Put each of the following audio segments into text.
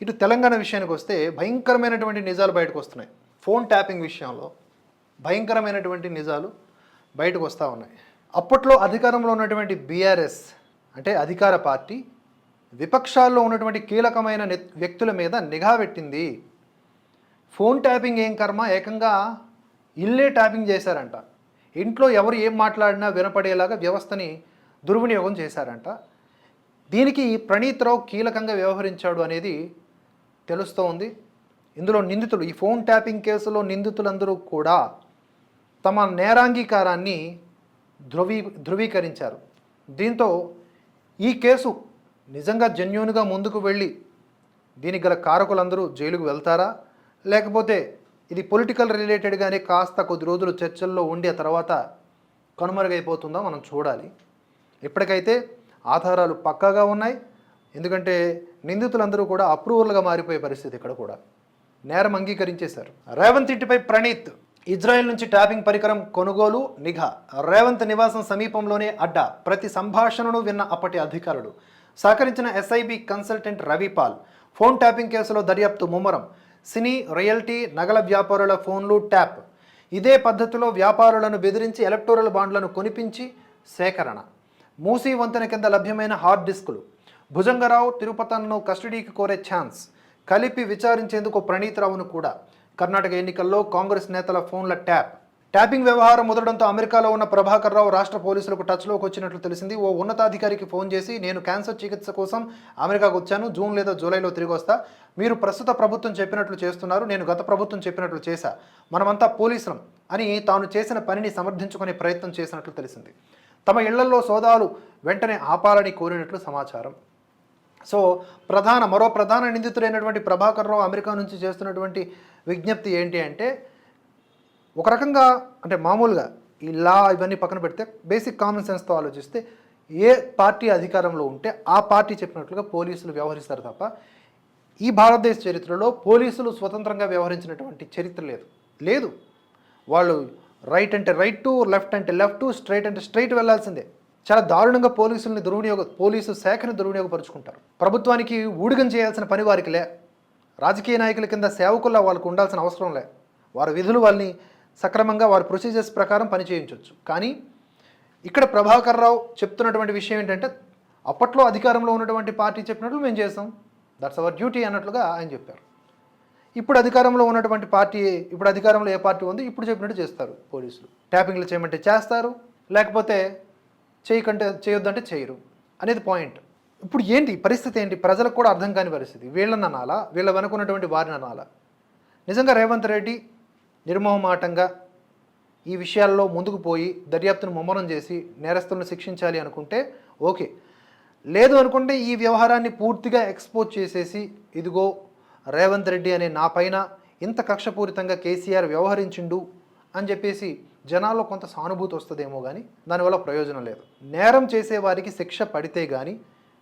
ఇటు తెలంగాణ విషయానికి వస్తే భయంకరమైనటువంటి నిజాలు బయటకు వస్తున్నాయి. ఫోన్ ట్యాపింగ్ విషయంలో భయంకరమైనటువంటి నిజాలు బయటకు వస్తూ ఉన్నాయి. అప్పట్లో అధికారంలో ఉన్నటువంటి బీఆర్ఎస్ అంటే అధికార పార్టీ విపక్షాల్లో ఉన్నటువంటి కీలకమైన వ్యక్తుల మీద నిఘా పెట్టింది. ఫోన్ ట్యాపింగ్ ఏం కర్మ? ఏకంగా ఇల్లే ట్యాపింగ్ చేశారంట. ఇంట్లో ఎవరు ఏం మాట్లాడినా వినపడేలాగా వ్యవస్థని దుర్వినియోగం చేశారంట. దీనికి ప్రణీత్ రావు కీలకంగా వ్యవహరించాడు అనేది తెలుస్తోంది ఇందులో నిందితులు ఈ ఫోన్ ట్యాపింగ్ కేసులో నిందితులందరూ కూడా తమ నేరాంగీకారాన్ని ధృవీ ధృవీకరించారు. దీంతో ఈ కేసు నిజంగా జెన్యున్గా ముందుకు వెళ్ళి దీనికి గల కారకులందరూ జైలుకు వెళ్తారా? లేకపోతే ఇది పొలిటికల్ రిలేటెడ్గానే కాస్త కొద్ది రోజులు చర్చల్లో ఉండి ఆ తర్వాత కనుమరుగైపోతుందో మనం చూడాలి. ఇప్పటికైతే ఆధారాలు పక్కాగా ఉన్నాయి. ఎందుకంటే నిందితులందరూ కూడా అప్రూవర్లుగా మారిపోయే పరిస్థితి ఇక్కడ కూడా. నేరం అంగీకరించేశారు. రేవంత్ ఇంటిపై ప్రణీత్ ఇజ్రాయెల్ నుంచి ట్యాపింగ్ పరికరం కొనుగోలు నిఘా. రేవంత్ నివాసం సమీపంలోనే అడ్డా. ప్రతి సంభాషణను విన్న అప్పటి అధికారులు. సహకరించిన SIB consultant Ravipal phone tapping కేసులో దర్యాప్తు ముమ్మరం సినీ రియల్టీ నగల వ్యాపారుల ఫోన్లు ట్యాప్. ఇదే పద్ధతిలో వ్యాపారులను బెదిరించి ఎలక్టోరల్ బాండ్లను కొనిపించి సేకరణ. మూసీ వంతెన కింద లభ్యమైన హార్డ్ డిస్కులు. భుజంగరావు తిరుపతన్ను కస్టడీకి కోరే ఛాన్స్. కలిపి విచారించేందుకు ప్రణీతరావును కూడా. కర్ణాటక ఎన్నికల్లో కాంగ్రెస్ నేతల ఫోన్ల ట్యాప్. ట్యాపింగ్ వ్యవహారం ముదరడంతో అమెరికాలో ఉన్న ప్రభాకర్ రావు రాష్ట్ర పోలీసులకు టచ్లోకి వచ్చినట్లు తెలిసింది. ఓ ఉన్నతాధికారికి ఫోన్ చేసి నేను క్యాన్సర్ చికిత్స కోసం అమెరికాకు వచ్చాను. జూన్ లేదా జూలైలో తిరిగి వస్తా. మీరు ప్రస్తుత ప్రభుత్వం చెప్పినట్లు చేస్తున్నారు. నేను గత ప్రభుత్వం చెప్పినట్లు చేశా. మనమంతా పోలీసులం అని తాను చేసిన పనిని సమర్థించుకునే ప్రయత్నం చేసినట్లు తెలిసింది. తమ ఇళ్ళలో సోదాలు వెంటనే ఆపాలని కోరినట్లు సమాచారం. సో ప్రధాన మరో ప్రధాన నిందితుడైనటువంటి ప్రభాకర్ రావు అమెరికా నుంచి చేస్తున్నటువంటి విజ్ఞప్తి ఏంటి అంటే ఒక రకంగా అంటే మామూలుగా ఈ లా ఇవన్నీ పక్కన పెడితే బేసిక్ కామన్ సెన్స్తో ఆలోచిస్తే ఏ పార్టీ అధికారంలో ఉంటే ఆ పార్టీ చెప్పినట్లుగా పోలీసులు వ్యవహరిస్తారు తప్ప ఈ భారతదేశ చరిత్రలో పోలీసులు స్వతంత్రంగా వ్యవహరించినటువంటి చరిత్ర లేదు. లేదు. వాళ్ళు రైట్ అంటే రైట్ టు లెఫ్ట్ అంటే లెఫ్ట్ స్ట్రైట్ అంటే స్ట్రైట్ వెళ్ళాల్సిందే. చాలా దారుణంగా పోలీసుల్ని దుర్వినియోగ పోలీసు శాఖను దుర్వినియోగపరుచుకుంటారు. ప్రభుత్వానికి ఊడిగం చేయాల్సిన పని వారికి లే. రాజకీయ నాయకుల కింద సేవకుల్లా వాళ్ళకు ఉండాల్సిన అవసరం లే. వారి విధులు వాళ్ళని సక్రమంగా వారి ప్రొసీజర్స్ ప్రకారం పని చేయించవచ్చు కానీ ఇక్కడ ప్రభాకర్ రావు చెప్తున్నటువంటి విషయం ఏంటంటే అప్పట్లో అధికారంలో ఉన్నటువంటి పార్టీ చెప్పినట్లు మేము చేస్తాం దట్స్ అవర్ డ్యూటీ అన్నట్లుగా ఆయన చెప్పారు. ఇప్పుడు అధికారంలో ఉన్నటువంటి పార్టీ ఇప్పుడు అధికారంలో ఏ పార్టీ ఉంది ఇప్పుడు చెప్పినట్టు చేస్తారు పోలీసులు. ట్యాపింగ్లు చేయమంటే చేస్తారు. లేకపోతే చేయకంటే చేయొద్దంటే చేయరు అనేది పాయింట్. ఇప్పుడు ఏంటి? పరిస్థితి ఏంటి? ప్రజలకు కూడా అర్థం కాని పరిస్థితి. వీళ్ళని అనాలా? వీళ్ళ వెనుకున్నటువంటి వారిని అనాలా? నిజంగా రేవంత్ రెడ్డి నిర్మోహమాటంగా ఈ విషయాల్లో ముందుకు పోయి దర్యాప్తును ముమ్మరం చేసి నేరస్తులను శిక్షించాలి అనుకుంటే ఓకే. లేదు అనుకుంటే ఈ వ్యవహారాన్ని పూర్తిగా ఎక్స్పోజ్ చేసేసి ఇదిగో రేవంత్ రెడ్డి అనే నా పైన ఇంత కక్షపూరితంగా కేసీఆర్ వ్యవహరించిండు అని చెప్పేసి జనాల్లో కొంత సానుభూతి వస్తుందేమో కానీ దానివల్ల ప్రయోజనం లేదు. నేరం చేసేవారికి శిక్ష పడితే కానీ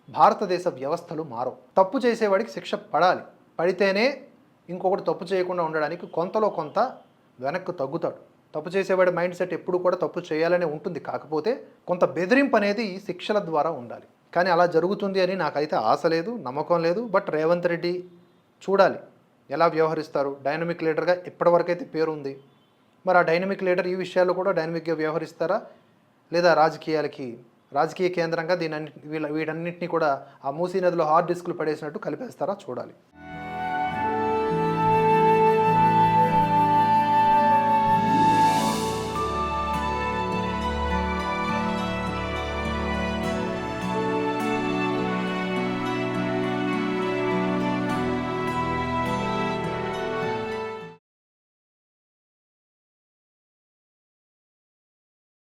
భారతదేశ వ్యవస్థలు మారవు. తప్పు చేసేవాడికి శిక్ష పడాలి. పడితేనే ఇంకొకటి తప్పు చేయకుండా ఉండడానికి కొంతలో కొంత వెనక్కు తగ్గుతాడు. తప్పు చేసేవాడి మైండ్ సెట్ ఎప్పుడు కూడా తప్పు చేయాలనే ఉంటుంది. కాకపోతే కొంత బెదిరింపు అనేది శిక్షల ద్వారా ఉండాలి. కానీ అలా జరుగుతుంది అని నాకైతే ఆశ లేదు నమ్మకం లేదు. బట్ రేవంత్ రెడ్డి చూడాలి. ఎలా వ్యవహరిస్తారు? డైనమిక్ లీడర్గా ఇప్పటివరకైతే పేరు ఉంది మరి ఆ డైనమిక్ లీడర్ ఈ విషయాల్లో కూడా డైనమిక్గా వ్యవహరిస్తారా? లేదా రాజకీయాలకి రాజకీయ కేంద్రంగా దీని వీళ్ళ వీటన్నింటినీ కూడా ఆ మూసీ నదిలో హార్డ్ డిస్క్లు పడేసినట్టు కలిపేస్తారా? చూడాలి.